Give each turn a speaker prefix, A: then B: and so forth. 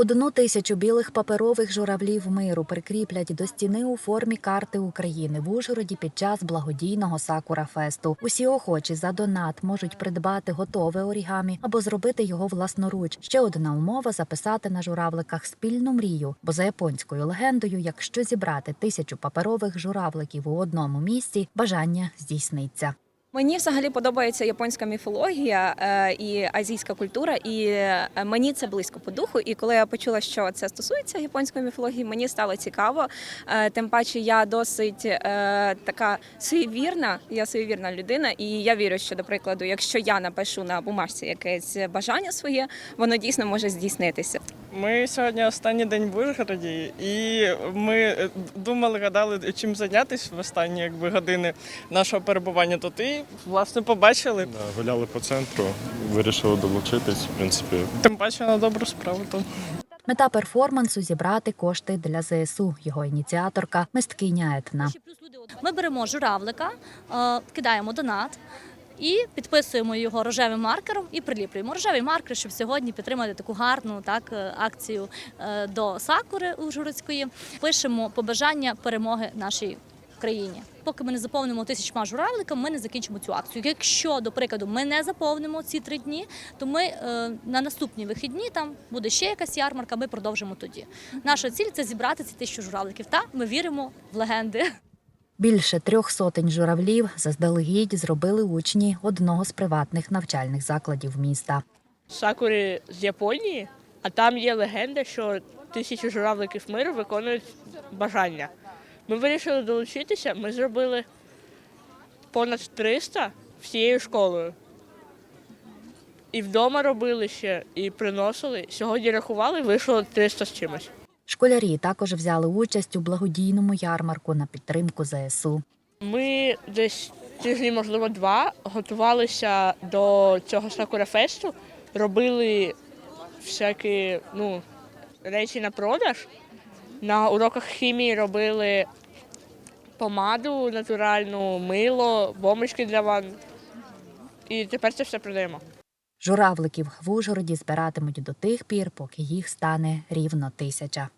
A: Одну тисячу білих паперових журавлів миру прикріплять до стіни у формі карти України в Ужгороді під час благодійного сакура фесту. Усі охочі за донат можуть придбати готове орігамі або зробити його власноруч. Ще одна умова записати на журавликах спільну мрію. Бо за японською легендою, якщо зібрати тисячу паперових журавликів у одному місці, бажання здійсниться.
B: Мені взагалі подобається японська міфологія е, і азійська культура, і е, мені це близько по духу. І коли я почула, що це стосується японської міфології, мені стало цікаво. Е, Тим паче, я досить така суєвірна, я суєвірна людина, і я вірю, що, до прикладу, якщо я напишу на бумажці якесь бажання своє, воно дійсно може здійснитися.
C: Ми сьогодні останній день в Ужгороді, і ми е, думали, гадали, чим зайнятися в останні якби, години нашого перебування тут. І власне побачили.
D: Да, гуляли по центру, вирішили долучитись, в принципі,
C: Тим паче на добру справу. То.
A: Мета перформансу зібрати кошти для ЗСУ. Його ініціаторка мисткиня Етна.
E: Ми беремо журавлика, е, кидаємо донат. І підписуємо його рожевим маркером і приліплюємо рожевий маркер, щоб сьогодні підтримати таку гарну так е, акцію е, до сакури Ужгородської. Пишемо побажання перемоги нашій країні. Поки ми не заповнимо тисячма журавлика, ми не закінчимо цю акцію. Якщо, до прикладу, ми не заповнимо ці три дні, то ми е, на наступні вихідні там буде ще якась ярмарка. Ми продовжимо тоді. Наша ціль це зібрати ці тисячу журавликів. Та ми віримо в легенди.
A: Більше трьох сотень журавлів заздалегідь зробили учні одного з приватних навчальних закладів міста.
F: сакури з Японії, а там є легенда, що тисячі журавликів миру виконують бажання. Ми вирішили долучитися, ми зробили понад 300 всією школою. І вдома робили ще, і приносили. Сьогодні рахували, вийшло 300 з чимось.
A: Школярі також взяли участь у благодійному ярмарку на підтримку ЗСУ.
F: Ми десь тижні, можливо, два готувалися до цього сакурафесту, робили всякі ну, речі на продаж. На уроках хімії робили помаду натуральну, мило, бомбочки для ванн. І тепер це все продаємо.
A: Журавликів в Ужгороді збиратимуть до тих пір, поки їх стане рівно тисяча.